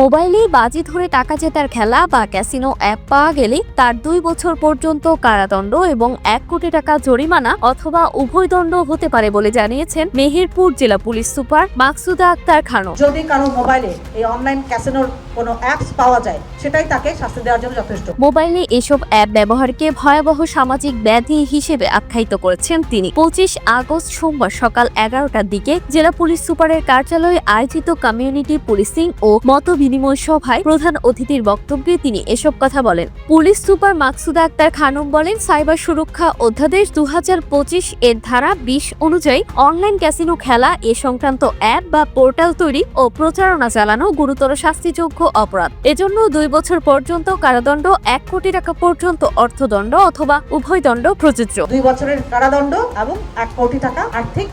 মোবাইলে বাজি ধরে টাকা জেতার খেলা বা ক্যাসিনো অ্যাপ পাওয়া গেলে তার দুই বছর পর্যন্ত কারাদণ্ড এবং এক কোটি টাকা জরিমানা অথবা উভয় দণ্ড হতে পারে বলে জানিয়েছেন মেহেরপুর জেলা পুলিশ সুপার মাকসুদা আক্তার খানম। যদি কারও মোবাইলে এই অনলাইন ক্যাসিনোর কোনো অ্যাপস পাওয়া যায় সেটাই তাকে শাস্তি দেওয়ার জন্য যথেষ্ট। মোবাইলে এসব অ্যাপ ব্যবহারকে ভয়াবহ সামাজিক ব্যাধি হিসেবে আখ্যায়িত করেছেন তিনি। পঁচিশ আগস্ট সোমবার সকাল এগারোটার দিকে জেলা পুলিশ সুপারের কার্যালয়ে আয়োজিত কমিউনিটি পুলিশিং ও মত বিনিময় সভায় প্রধান অতিথির বক্তব্যে তিনি এসব কথা বলেন। পুলিশ সুপার মাকসুদা আক্তার খানম বলেন, সাইবার সুরক্ষা অধ্যাদেশ দু এর ধারা বিশ অনুযায়ী অনলাইন ক্যাসিনো খেলা, এ সংক্রান্ত অ্যাপ বা পোর্টাল তৈরি ও প্রচারণা চালানো গুরুতর শাস্তিযোগ্য অপরাধ। এজন্য দুই বছর পর্যন্ত কারাদণ্ড, এক কোটি টাকা পর্যন্ত অর্থদণ্ড অথবা উভয় দণ্ড প্রযোজ্য। দুই বছরের কারাদণ্ড এবং এক কোটি টাকা আর্থিক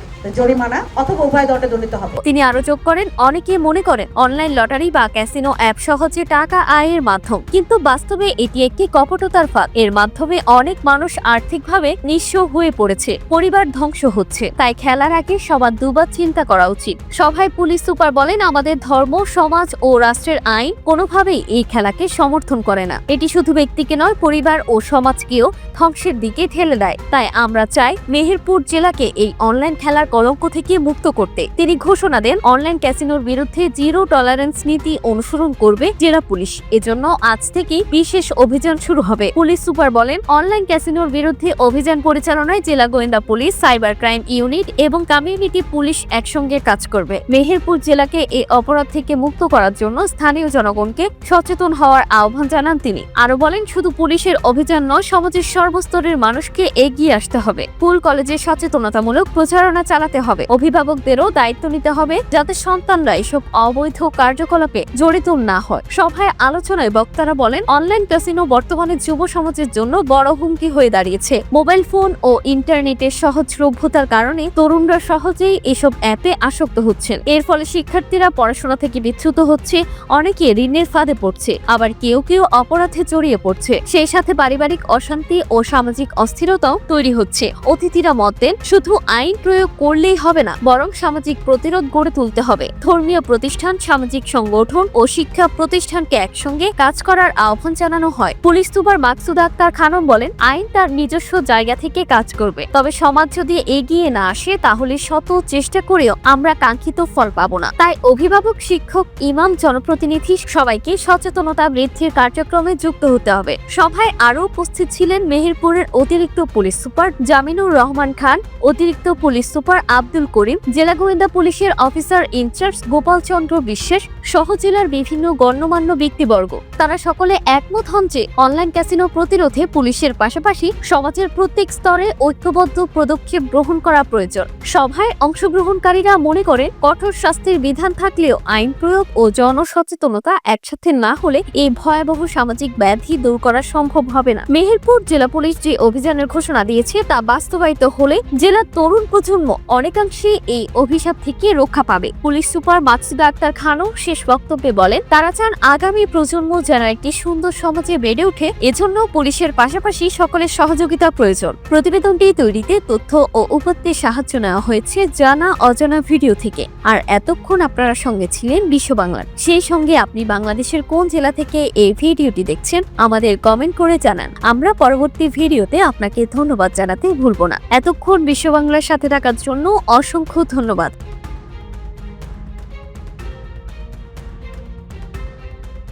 তিনি আরও যোগ করেন অনেকে মনে করেন অনলাইন লটারি বা ক্যাসিনো অ্যাপ সহজে টাকা আয়ের মাধ্যম। কিন্তু বাস্তবে এটি একটি কপটতার ফাঁদ। এর মাধ্যমে অনেক মানুষ আর্থিকভাবে নিঃস্ব হয়ে পড়েছে। পরিবার ধ্বংস হচ্ছে। তাই খেলার আগে সবার দুবার চিন্তা করা উচিত। সভায় পুলিশ সুপার বলেন, আমাদের ধর্ম, সমাজ ও রাষ্ট্রের আইন কোনোভাবেই এই খেলাকে সমর্থন করে না। এটি শুধু ব্যক্তিকে নয়, পরিবার ও সমাজকেও ধ্বংসের দিকে ঠেলে দেয়। তাই আমরা চাই মেহেরপুর জেলাকে এই অনলাইন খেলার কলঙ্ক থেকে মুক্ত করতে। তিনি ঘোষণা দেন, অনলাইন ক্যাসিনোর বিরুদ্ধে জিরো টলারেন্স নীতি অনুসরণ করবে জেলা পুলিশ। এজন্য আজ থেকে বিশেষ অভিযান শুরু হবে। পুলিশ সুপার বলেন, অনলাইন ক্যাসিনোর বিরুদ্ধে অভিযান পরিচালনায় জেলা গোয়েন্দা পুলিশ, সাইবার ক্রাইম ইউনিট এবং কমিউনিটি পুলিশ একসঙ্গে কাজ করবে। মেহেরপুর জেলাকে এই অপরাধ থেকে মুক্ত করার জন্য স্থানীয় জনগণকে সচেতন হওয়ার আহ্বান জানান তিনি। আরও বলেন, শুধু পুলিশের অভিযান নয়, সমাজের সর্বস্তরের মানুষকে এগিয়ে আসতে হবে। স্কুল, কলেজে সচেতনতামূলক প্রচারণা চালাতে হবে। অভিভাবকদেরও দায়িত্ব নিতে হবে যাতে সন্তানরা এসব অবৈধ কার্যকলাপে জড়িত না হয়। সভায় আলোচনায় বক্তারা বলেন, অনলাইন ক্যাসিনো বর্তমানে যুব সমাজের জন্য বড় হুমকি হয়ে দাঁড়িয়েছে। মোবাইল ফোন ও ইন্টারনেটের সহজলভ্যতার কারণে তরুণরা সহজেই এসব অ্যাপে আসক্ত হচ্ছেন। এর ফলে শিক্ষার্থীরা পড়াশোনা থেকে বিচ্যুত হচ্ছে, অনেকে ঋণের ফাঁদে পড়ছে, আবার কেউ কেউ অপরাধে জড়িয়ে পড়ছে। সেই সাথে পারিবারিক অশান্তি ও সামাজিক অস্থিরতাও তৈরি হচ্ছে। অতিথিরা মত দেন, শুধু আইন প্রয়োগ করলেই হবে না, বরং সামাজিক প্রতিরোধ গড়ে তুলতে হবে। ধর্মীয় প্রতিষ্ঠান, সামাজিক সংগঠন ও শিক্ষা প্রতিষ্ঠানকে একসঙ্গে কাজ করার আহ্বান জানানো হয়। পুলিশ সুপার মাকসুদ আক্তার খানম বলেন, আইন তার নিজস্ব জায়গা থেকে কাজ করবে। তবে সমাজ যদি এগিয়ে না আসে, তাহলে শত চেষ্টা করেও আমরা কাঙ্ক্ষিত ফল পাবো না। তাই অভিভাবক, শিক্ষক, ইমাম, জনপ্রতিনিধি সবাইকে সচেতনতা বৃদ্ধির কার্যক্রমে যুক্ত হতে হবে। সভায় আরও উপস্থিত ছিলেন মেহেরপুরের অতিরিক্ত পুলিশ সুপার জামিনুর রহমান খান, অতিরিক্ত পুলিশ সুপার আব্দুল করিম, জেলা গোয়েন্দা পুলিশের অফিসার ইনচার্জ গোপাল চন্দ্র বিশ্বাস সহ জেলার বিভিন্ন গণ্যমান্য ব্যক্তিবর্গ। তারা সকলে একমত হন যে অনলাইন ক্যাসিনো প্রতিরোধে পুলিশের পাশাপাশি সমাজের প্রত্যেক স্তরে ঐক্যবদ্ধ পদক্ষেপ গ্রহণ করা প্রয়োজন। সভায় অংশগ্রহণকারীরা মনে করেন, কঠোর শাস্তির বিধান থাকলেও আইন প্রয়োগ ও জনসচেতনতা একসাথে না হলে এই ভয়াবহ সামাজিক ব্যাধি দূর করা সম্ভব হবে না। মেহেরপুর জেলা পুলিশ যে অভিযানের ঘোষণা দিয়েছে তা বাস্তবায়িত হলে জেলার তরুণ প্রজন্ম অনেকাংশে এই অভিশাপ থেকে রক্ষা পাবে। পুলিশ সুপার মাকসুদা আক্তার খানও শেষ বক্তব্যে বলেন, তারা চান আগামী প্রজন্ম যেন একটি সুন্দর সমাজে বেড়ে ওঠে, এজন্য পুলিশের পাশাপাশি সকলের সহযোগিতা প্রয়োজন। প্রতিবেদনটি তৈরিতে তথ্য ও উপাত্তের সাহায্য নেওয়া হয়েছে জানা অজানা ভিডিও থেকে। আর এতক্ষণ আপনারা সঙ্গে ছিলেন বিশ্ব বাংলার। সেই সঙ্গে আপনি বাংলাদেশের কোন জেলা থেকে এই ভিডিওটি দেখছেন, আমাদের কমেন্ট করে জানান। আমরা পরবর্তী ভিডিওতে আপনাকে ধন্যবাদ জানাতে ভুলব না। এতক্ষণ বিশ্ব বাংলার সাথে থাকার জন্য অসংখ্য ধন্যবাদ।